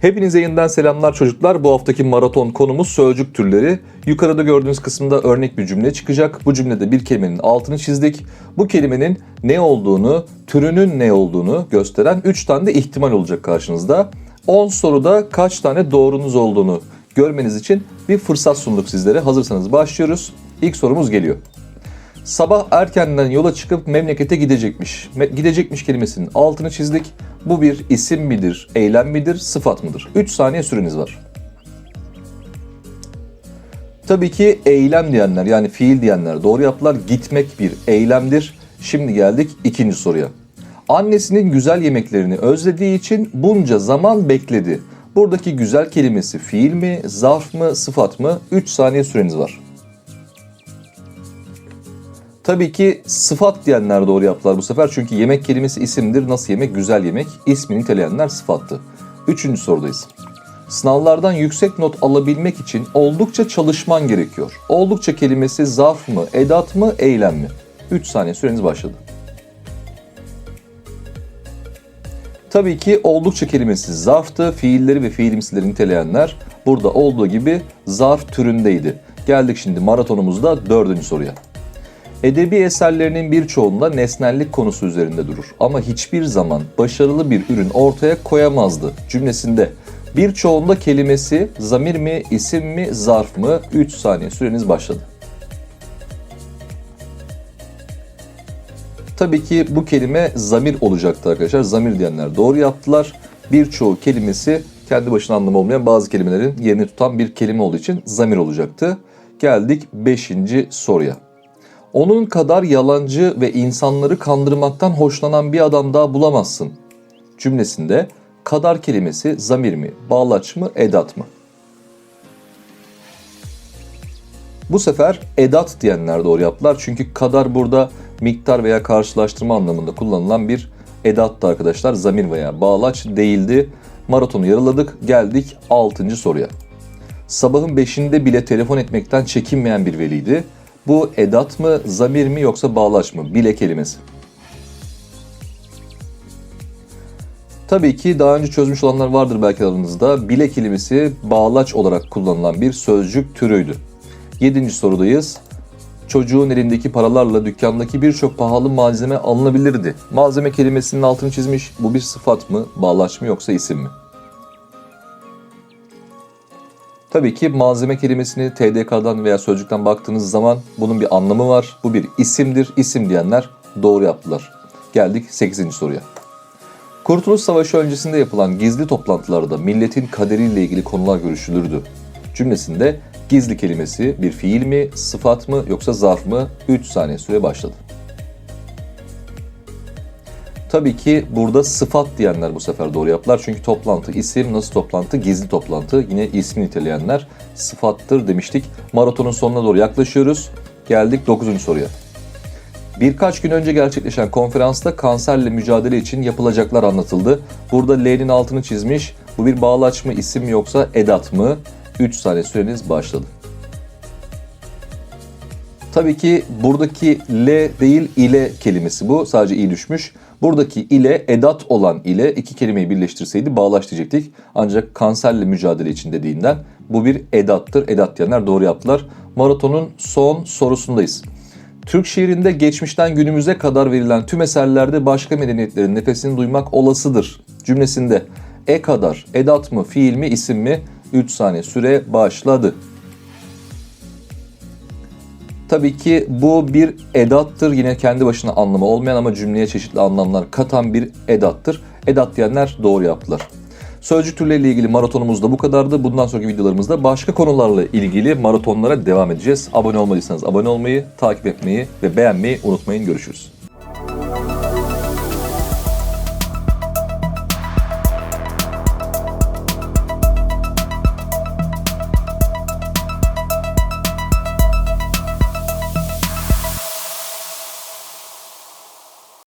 Hepinize yeniden selamlar çocuklar. Bu haftaki maraton konumuz sözcük türleri. Yukarıda gördüğünüz kısımda örnek bir cümle çıkacak. Bu cümlede bir kelimenin altını çizdik. Bu kelimenin ne olduğunu, türünün ne olduğunu gösteren 3 tane de ihtimal olacak karşınızda. 10 soruda kaç tane doğrunuz olduğunu görmeniz için bir fırsat sunduk sizlere. Hazırsanız başlıyoruz. İlk sorumuz geliyor. Sabah erkenden yola çıkıp memlekete gidecekmiş. Me- gidecekmiş kelimesinin altını çizdik. Bu bir isim midir, eylem midir, sıfat mıdır? 3 saniye süreniz var. Tabii ki eylem diyenler yani fiil diyenler doğru yaptılar. Gitmek bir eylemdir. Şimdi geldik ikinci soruya. Annesinin güzel yemeklerini özlediği için bunca zaman bekledi. Buradaki güzel kelimesi fiil mi, zarf mı, sıfat mı? 3 saniye süreniz var. Tabii ki sıfat diyenler doğru yaptılar bu sefer. Çünkü yemek kelimesi isimdir. Nasıl yemek? Güzel yemek. İsmini niteleyenler sıfattı. Üçüncü sorudayız. Sınavlardan yüksek not alabilmek için oldukça çalışman gerekiyor. Oldukça kelimesi zarf mı, edat mı, eylem mi? 3 saniye süreniz başladı. Tabii ki oldukça kelimesi zarftı. Fiilleri ve fiilimsileri niteleyenler burada olduğu gibi zarf türündeydi. Geldik şimdi maratonumuzda dördüncü soruya. Edebi eserlerinin birçoğunda nesnellik konusu üzerinde durur ama hiçbir zaman başarılı bir ürün ortaya koyamazdı cümlesinde. Birçoğunda kelimesi zamir mi, isim mi, zarf mı? 3 saniye süreniz başladı. Tabii ki bu kelime zamir olacaktı arkadaşlar. Zamir diyenler doğru yaptılar. Birçoğu kelimesi kendi başına anlamı olmayan bazı kelimelerin yerini tutan bir kelime olduğu için zamir olacaktı. Geldik 5. soruya. Onun kadar yalancı ve insanları kandırmaktan hoşlanan bir adam daha bulamazsın cümlesinde kadar kelimesi zamir mi, bağlaç mı, edat mı? Bu sefer edat diyenler doğru yaptılar. Çünkü kadar burada miktar veya karşılaştırma anlamında kullanılan bir edattı arkadaşlar. Zamir veya bağlaç değildi. Maratonu yarıladık. Geldik 6. soruya. Sabahın 5'inde bile telefon etmekten çekinmeyen bir veliydi. Bu edat mı, zamir mi yoksa bağlaç mı? Bile kelimesi. Tabii ki daha önce çözmüş olanlar vardır belki aranızda. Bile kelimesi bağlaç olarak kullanılan bir sözcük türüydü. Yedinci sorudayız. Çocuğun elindeki paralarla dükkandaki birçok pahalı malzeme alınabilirdi. Malzeme kelimesinin altını çizmiş. Bu bir sıfat mı, bağlaç mı yoksa isim mi? Tabii ki malzeme kelimesini TDK'dan veya sözcükten baktığınız zaman bunun bir anlamı var. Bu bir isimdir. İsim diyenler doğru yaptılar. Geldik 8. soruya. Kurtuluş Savaşı öncesinde yapılan gizli toplantılarda milletin kaderiyle ilgili konular görüşülürdü. Cümlesinde gizli kelimesi bir fiil mi, sıfat mı yoksa zarf mı? 3 saniye süre başladı. Tabii ki burada sıfat diyenler bu sefer doğru yaptılar. Çünkü toplantı isim, nasıl toplantı? Gizli toplantı. Yine ismi niteleyenler sıfattır demiştik. Maratonun sonuna doğru yaklaşıyoruz. Geldik 9. soruya. Birkaç gün önce gerçekleşen konferansta kanserle mücadele için yapılacaklar anlatıldı. Burada L'nin altını çizmiş. Bu bir bağlaç mı, isim yoksa edat mı? 3 saniye süreniz başladı. Tabii ki buradaki L değil ile kelimesi bu. Sadece i düşmüş. Buradaki ile edat olan ile iki kelimeyi birleştirseydi bağlaç diyecektik. Ancak kanserle mücadele için dediğinden bu bir edattır. Edat diyenler doğru yaptılar. Maratonun son sorusundayız. Türk şiirinde geçmişten günümüze kadar verilen tüm eserlerde başka medeniyetlerin nefesini duymak olasıdır cümlesinde e kadar, edat mı, fiil mi, isim mi? 3 saniye süre başladı. Tabii ki bu bir edattır. Yine kendi başına anlamı olmayan ama cümleye çeşitli anlamlar katan bir edattır. Edat diyenler doğru yaptılar. Sözcük türleriyle ilgili maratonumuz da bu kadardı. Bundan sonraki videolarımızda başka konularla ilgili maratonlara devam edeceğiz. Abone olmadıysanız abone olmayı, takip etmeyi ve beğenmeyi unutmayın. Görüşürüz.